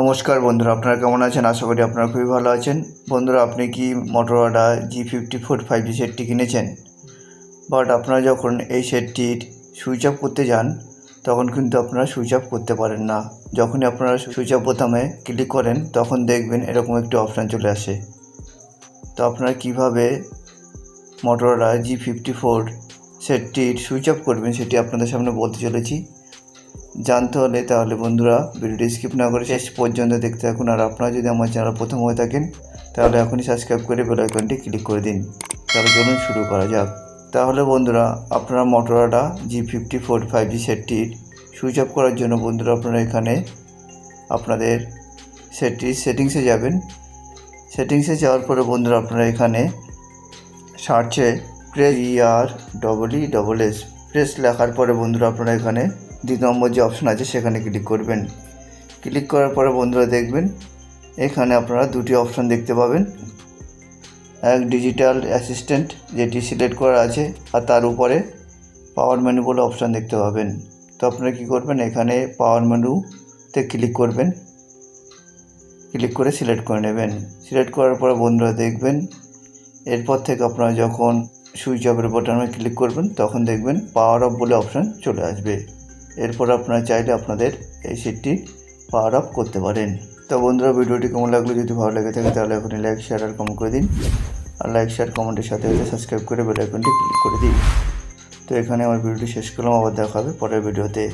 নমস্কার বন্ধুরা, আপনারা কেমন আছেন? আশা করি আপনারা খুবই ভালো আছেন। বন্ধুরা, আপনি কি Motorola G fifty four five G সেটটি কিনেছেন? বাট আপনারা যখন এই সেটটির সুইচ অফ করতে যান, তখন কিন্তু আপনারা সুইচ অফ করতে পারেন না। যখনই আপনারা সুইচ অফ বোতামে ক্লিক করেন, তখন দেখবেন এরকম একটি অপশান চলে আসে। তো আপনারা কীভাবে মোটোরোলা জি ফিফটি ফোর সেটটির সুইচ অফ করবেন, সেটি আপনাদের সামনে বলতে চলেছি। জানতে হলে তাহলে বন্ধুরা ভিডিওটি স্কিপ না করে শেষ পর্যন্ত দেখতে থাকুন। আর আপনারা যদি আমার চ্যানেল প্রথম হয়ে থাকেন, তাহলে এখনই সাবস্ক্রাইব করে বেল আইকনটি ক্লিক করে দিন। তাহলে চলুন শুরু করা যাক। তাহলে বন্ধুরা, আপনারা Motorola G fifty four five G সেটটির সুইচ অফ করার জন্য বন্ধুরা আপনারা এখানে আপনাদের সেটটির সেটিংসে যাবেন। সেটিংসে যাওয়ার পরে বন্ধুরা আপনারা এখানে সার্চে press E R double E double S press লেখার পরে বন্ধুরা আপনারা এখানে দুই নম্বর যে অপশন আছে সেখানে ক্লিক করবেন। ক্লিক করার পরে বন্ধুরা দেখবেন, এখানে আপনারা দুটি অপশন দেখতে পাবেন। এক ডিজিটাল অ্যাসিস্ট্যান্ট যেটি সিলেক্ট করা আছে আর তার উপরে পাওয়ার মেনু বলে অপশান দেখতে পাবেন। তো আপনারা কী করবেন, এখানে পাওয়ার মেনুতে ক্লিক করবেন। ক্লিক করে সিলেক্ট করে নেবেন। সিলেক্ট করার পরে বন্ধুরা দেখবেন, এরপর থেকে আপনারা যখন সুইচ অফের বাটনে ক্লিক করবেন, তখন দেখবেন পাওয়ার অফ বলে অপশান চলে আসবে। এরপর আপনারা চাইলে আপনাদের এই সেটটি পাওয়ার অফ করতে পারেন। তো বন্ধুরা, ভিডিওটি কেমন লাগল? যদি ভালো লেগে থাকে, তাহলে এখনই লাইক শেয়ার আর কমেন্ট করে দিন। আর লাইক শেয়ার কমেন্টের সাথে সাথে সাবস্ক্রাইব করে বেল আইকনটি ক্লিক করে দিন। তো এখানে আমার ভিডিওটি শেষ করলাম, আবার দেখা হবে পরের ভিডিওতে।